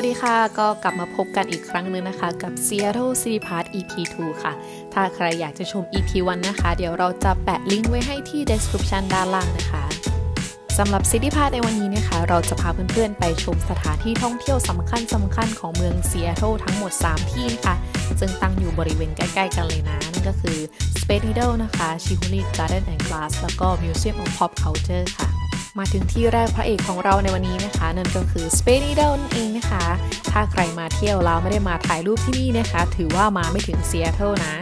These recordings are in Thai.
วัสดีค่ะ ก็กลับมาพบกันอีกครั้งหนึงนะคะ กับ Seattle City Park EP 2 ค่ะ ถ้าใครอยากจะชม EP 1 นะคะ เดี๋ยวเราจะแปะลิงก์ไว้ให้ที่ description ด้านล่างนะคะสำหรับ City Park ในวันนี้นะคะ เราจะพาเพื่อนๆ ไปชมสถานที่ท่องเที่ยวสำคัญสำคัญของเมือง Seattle ทั้งหมด 3 ที่นะคะ ซึ่งตั้งอยู่บริเวณใกล้ๆกันเลยนะ นั่นก็คือ Space Needle นะคะ Chihuli Garden and Glass แล้วก็ Museum of Pop Culture ค่ะ มาถึงที่แรกพระเอกของเราในวันนี้นะคะ นั่นก็คือ Space Needle นั่นเองนะคะ ถ้าใครมาเที่ยวแล้วไม่ได้มาถ่ายรูปที่นี่นะคะ ถือว่ามาไม่ถึง Seattle นะ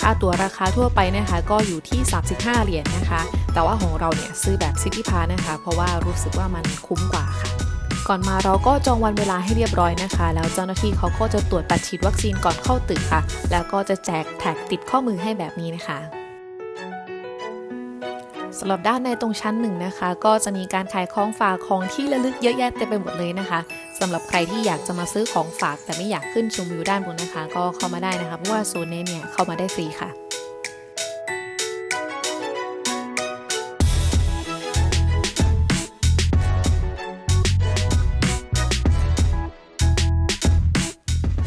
ค่าตั๋วราคาทั่วไปนะคะ ก็อยู่ที่ 35 เหรียญนะคะ แต่ว่าของเราเนี่ยซื้อแบบ City Pass นะคะ เพราะว่ารู้สึกว่ามันคุ้มกว่าค่ะก่อนมาเราก็จองวันเวลาให้เรียบร้อยนะคะ แล้วเจ้าหน้าที่เขาก็จะตรวจปัดฉีดวัคซีนก่อนเข้าตึกค่ะ แล้วก็จะแจกแท็กติดข้อมือให้แบบนี้นะคะ สำหรับด้านในตรงชั้นหนึ่งนะคะ ก็จะมีการขายของฝากของที่ระลึกเยอะแยะเต็มไปหมดเลยนะคะสำหรับใครที่อยากจะมาซื้อของฝาก แต่ไม่อยากขึ้นชมวิวด้านบนนะคะ ก็เข้ามาได้นะคะเพราะว่าโซนนี้เนี่ยเข้ามาได้ฟรีค่ะ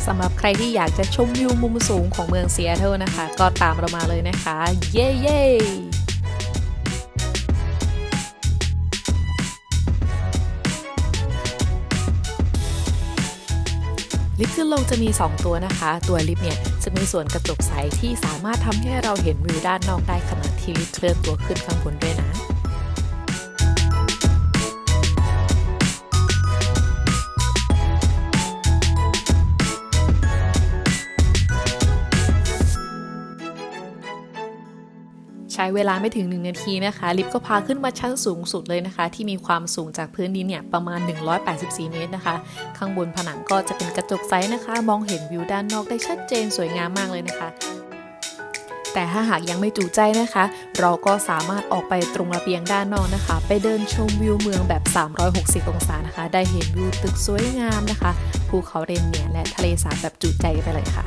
สำหรับใครที่อยากจะชมวิวมุมสูงของเมืองเซีแอตเทิลนะคะ ก็ตามเรามาเลยนะคะ เย้เย้ ลิฟต์ขึ้นลงจะมี 2 ตัวนะคะ ตัวลิฟต์เนี่ยจะมีส่วนกระจกใสที่สามารถทำให้เราเห็นวิวด้านนอกได้ขณะที่ลิฟต์เคลื่อนตัวขึ้นข้างบนด้วยนะ ช้เวลาไม่ถึง 1 นาทีนะคะ ลิฟต์ก็พาขึ้นมาชั้นสูงสุดเลยนะคะ ที่มีความสูงจากพื้นดินเนี่ยประมาณ 184 เมตรนะคะ ข้างบนผนังก็จะเป็นกระจกใสนะคะ มองเห็นวิวด้านนอกได้ชัดเจนสวยงามมากเลยนะคะแต่ถ้าหากยังไม่จูใจนะคะ เราก็สามารถออกไปตรงระเบียงด้านนอกนะคะ ไปเดินชมวิวเมืองแบบ 360 องศานะคะ ได้เห็นวิวตึกสวยงามนะคะ ภูเขาเรนเนียและทะเลสาบแบบจุใจไปเลยค่ะ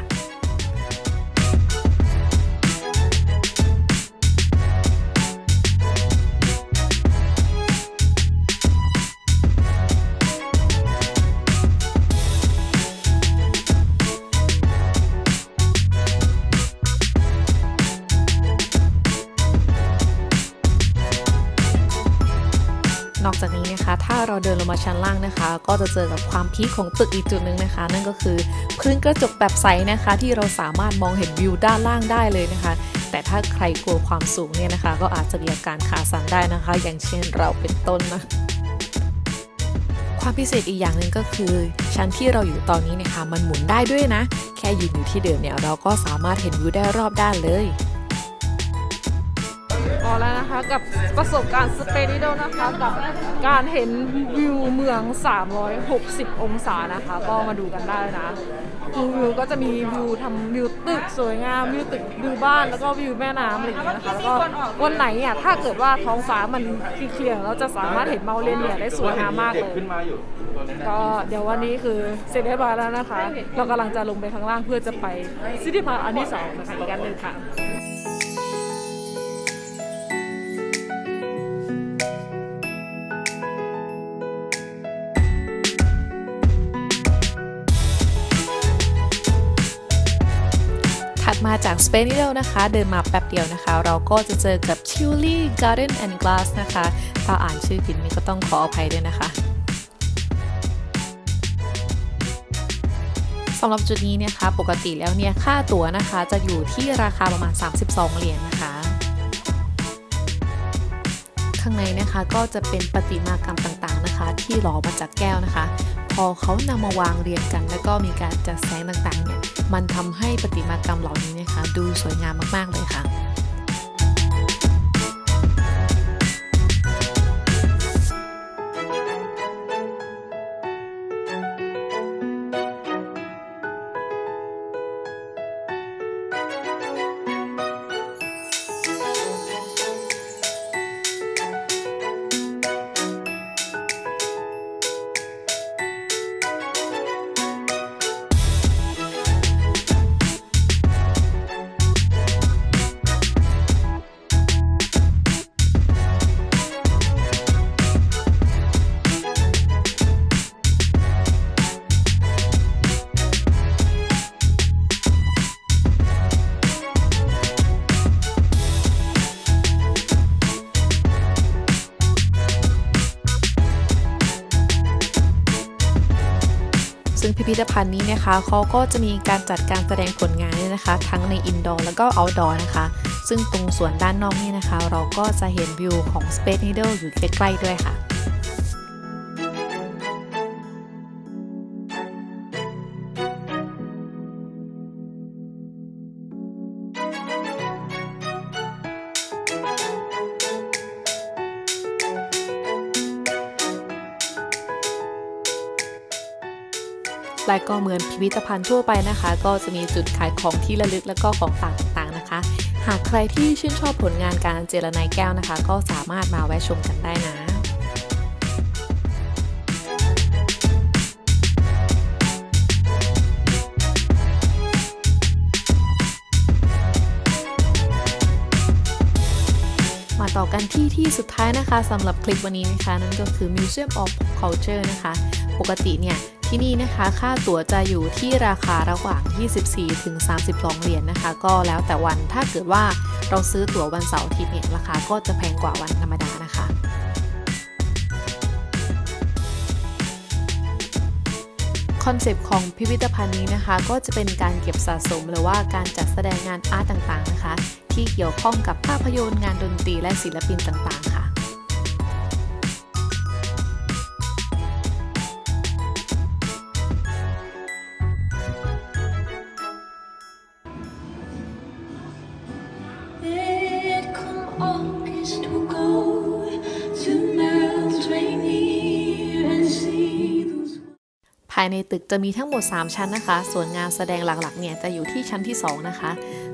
เราเดินลงมาชั้นล่างนะคะ ก็จะเจอกับความพีคของตึกอีกจุดหนึ่งนะคะ นั่นก็คือพื้นกระจกแบบใสนะคะ ที่เราสามารถมองเห็นวิวด้านล่างได้เลยนะคะ แต่ถ้าใครกลัวความสูงเนี่ยนะคะ ก็อาจจะมีอาการขาสั่นได้นะคะ อย่างเช่นเราเป็นต้นนะความพิเศษอีกอย่างหนึ่งก็คือ ชั้นที่เราอยู่ตอนนี้นะคะ มันหมุนได้ด้วยนะ แค่ยืนอยู่ที่เดิมเนี่ยเราก็สามารถเห็นวิวได้รอบด้านเลย แล้วนะคะ กับประสบการณ์สเปนิโดนะคะกับการเห็นวิวเมือง 360 องศานะคะ ก็มาดูกันได้นะคือวิวก็จะมีวิวทำวิวตึกสวยงามวิวตึกวิวบ้านแล้วก็วิวแม่น้ำอะไรอย่างเงี้ยนะคะแล้วก็วันไหนอะถ้าเกิดว่าท้องฟ้ามันเคลียร์ๆเราจะสามารถเห็นเมาเลนเนี่ยได้สวยงามมากเลยขึ้นมาอยู่ตัวนั้นนะก็เดี๋ยววันนี้คือเสร็จเรียบร้อยแล้วนะคะ เรากำลังจะลงไปข้างล่างเพื่อจะไปซิตี้พาร์คอันที่สองนะคะอีกอันหนึ่งค่ะ มาจาก Space Needle นะคะ เดินมาแป๊บเดียวนะคะ เราก็จะเจอกับ Chili Garden and Glass นะคะถ้าอ่านชื่อผิดนี่ก็ต้องขออภัยด้วยนะคะสำหรับจุดนี้เนี่ยคะปกติแล้วเนี่ยค่าตั๋วนะคะจะอยู่ที่ราคาประมาณ 32 เหรียญนะคะ ข้างในนะคะ ก็จะเป็นประติมากรรมต่างๆนะคะ ที่หล่อมาจากแก้วนะคะ พอเขานำมาวางเรียงกัน แล้วก็มีการจัดแสงต่างๆเนี่ยมันทำให้ประติมากรรมเหล่านี้นะคะ ดูสวยงามมากๆเลยค่ะ พิพิธภัณฑ์นี้นะคะเขาก็จะมีการจัดการแสดงผลงานเนี่ยนะคะ ทั้งในอินดอร์แล้วก็เอาท์ดอร์นะคะ ซึ่งตรงส่วนด้านนอกนี่นะคะ เราก็จะเห็นวิวของ Space Needle อยู่ใกล้ๆด้วยค่ะ และก็เหมือนพิพิธภัณฑ์ทั่วไปนะคะ ก็จะมีจุดขายของที่ระลึกและก็ของฝากต่างๆนะคะ หากใครที่ชื่นชอบผลงานการเจรไนายแก้วนะคะ ก็สามารถมาแวะชมกันได้นะมาต่อกันที่ที่สุดท้ายนะคะสำหรับคลิปวันนี้นะคะ นั่นก็คือ Museum of Culture นะคะ ปกติเนี่ย ที่นี่นะคะ ค่าตั๋วจะอยู่ที่ราคาระหว่าง 24 ถึง 32 เหรียญนนะคะ ก็แล้วแต่วันถ้าเกิดว่าเราซื้อตั๋ววันเสาร์อาทิตย์เนี่ยราคาก็จะแพงกว่าวันธรรมดานะคะคอนเซปต์ของพิพิธภัณฑ์นี้นะคะ ก็จะเป็นการเก็บสะสมหรือว่าการจัดแสดงงานอาร์ตต่างๆนะคะ ที่เกี่ยวข้องกับภาพยนตร์งานดนตรีและศิลปินต่างๆค่ะ ภายในตึกจะมีทั้งหมด 3 ชั้นนะคะ ส่วนงานแสดงหลักๆ เนี่ยจะอยู่ที่ชั้นที่ 2 นะคะ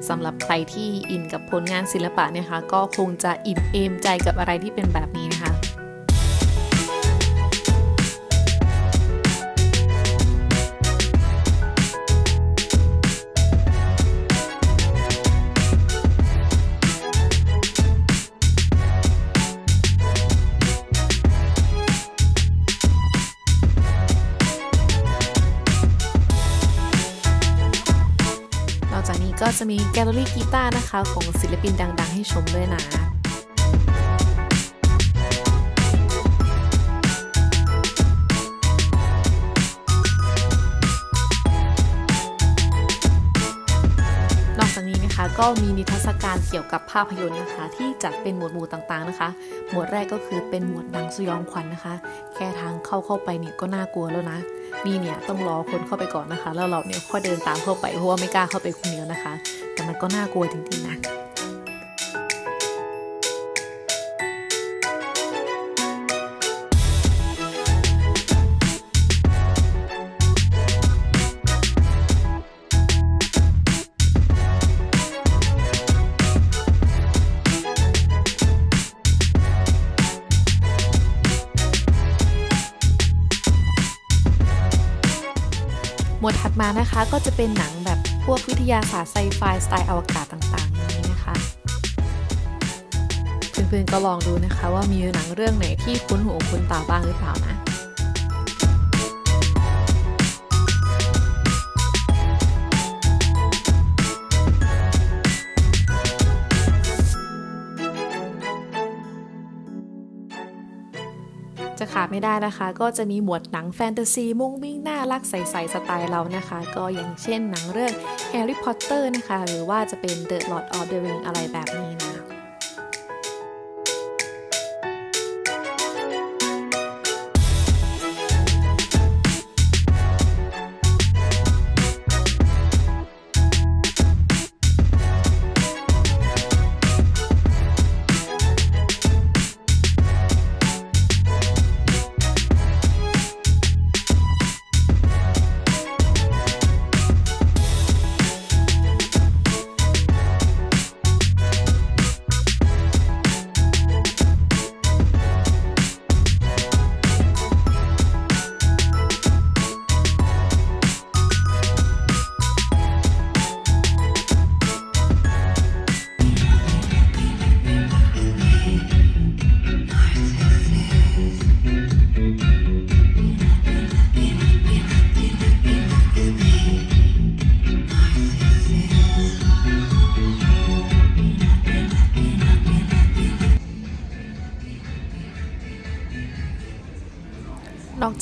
สำหรับใครที่อินกับผลงานศิลปะเนี่ยค่ะก็คงจะอิ่มเอมใจกับอะไรที่เป็นแบบนี้นะคะ นี้ก็จะมีแกลเลอรี่กีตาร์นะคะ ของศิลปินดัง ๆ ให้ชมด้วยนะ ก็มีนิทรรศการเกี่ยวกับภาพยนตร์นะคะ ที่จัดเป็นหมวดหมู่ต่างๆนะคะ หมวดแรกก็คือเป็นหมวดหนังสยองขวัญนะคะ แค่ทางเข้าเข้าไปเนี่ยก็น่ากลัวแล้วนะนี่เนี่ยต้องรอคนเข้าไปก่อนนะคะ แล้วเราเนี่ยค่อยเดินตามเข้าไปเพราะว่าไม่กล้าเข้าไปคนเดียวนะคะ แต่มันก็น่ากลัวจริงๆนะ ก็จะเป็นหนังแบบพวกวิทยาศาสตร์ไซไฟสไตล์อวกาศต่างๆนี้นะคะ เพื่อนๆก็ลองดูนะคะว่ามีหนังเรื่องไหนที่คุ้นหูคุ้นตาบ้างหรือเปล่านะ จะขาดไม่ได้นะคะ ก็จะมีหมวดหนังแฟนตาซี มุ้งมิ้งน่ารักใสๆสไตล์เรานะคะ ก็อย่างเช่นหนังเรื่อง Harry Potter นะคะ หรือว่าจะเป็น The Lord of the Ring อะไรแบบนี้นะ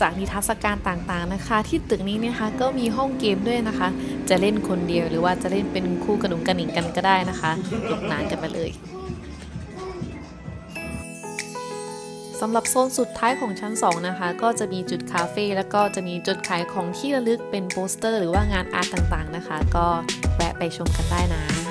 จากนิทรรศการต่างๆนะคะ ที่ตึกนี้นะคะก็มีห้องเกมด้วยนะคะ จะเล่นคนเดียวหรือว่าจะเล่นเป็นคู่กระหนุงกระหนิงกันก็ได้นะคะหลกนานกันไปเลยสำหรับโซนสุดท้ายของชั้น 2 นะคะ ก็จะมีจุดคาเฟ่แล้วก็จะมีจุดขายของที่ระลึกเป็นโปสเตอร์ หรือว่างานอาร์ตต่างๆนะคะ ก็แวะไปชมกันได้นะ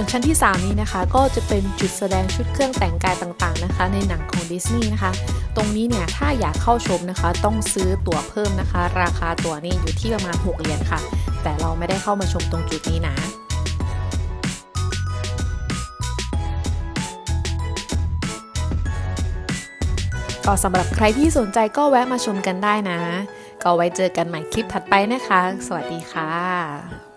ส่วนชั้นที่ 3 นี้นะคะ ก็จะเป็นจุดแสดงชุดเครื่องแต่งกายต่างๆนะคะ ในหนังของดิสนีย์นะคะ ตรงนี้เนี่ยถ้าอยากเข้าชมนะคะ ต้องซื้อตั๋วเพิ่มนะคะ ราคาตั๋วนี่อยู่ที่ประมาณ 6 เหรียญค่ะ แต่เราไม่ได้เข้ามาชมตรงจุดนี้นะก็สำหรับใครที่สนใจก็แวะมาชมกันได้นะ ก็ไว้เจอกันใหม่คลิปถัดไปนะคะ สวัสดีค่ะ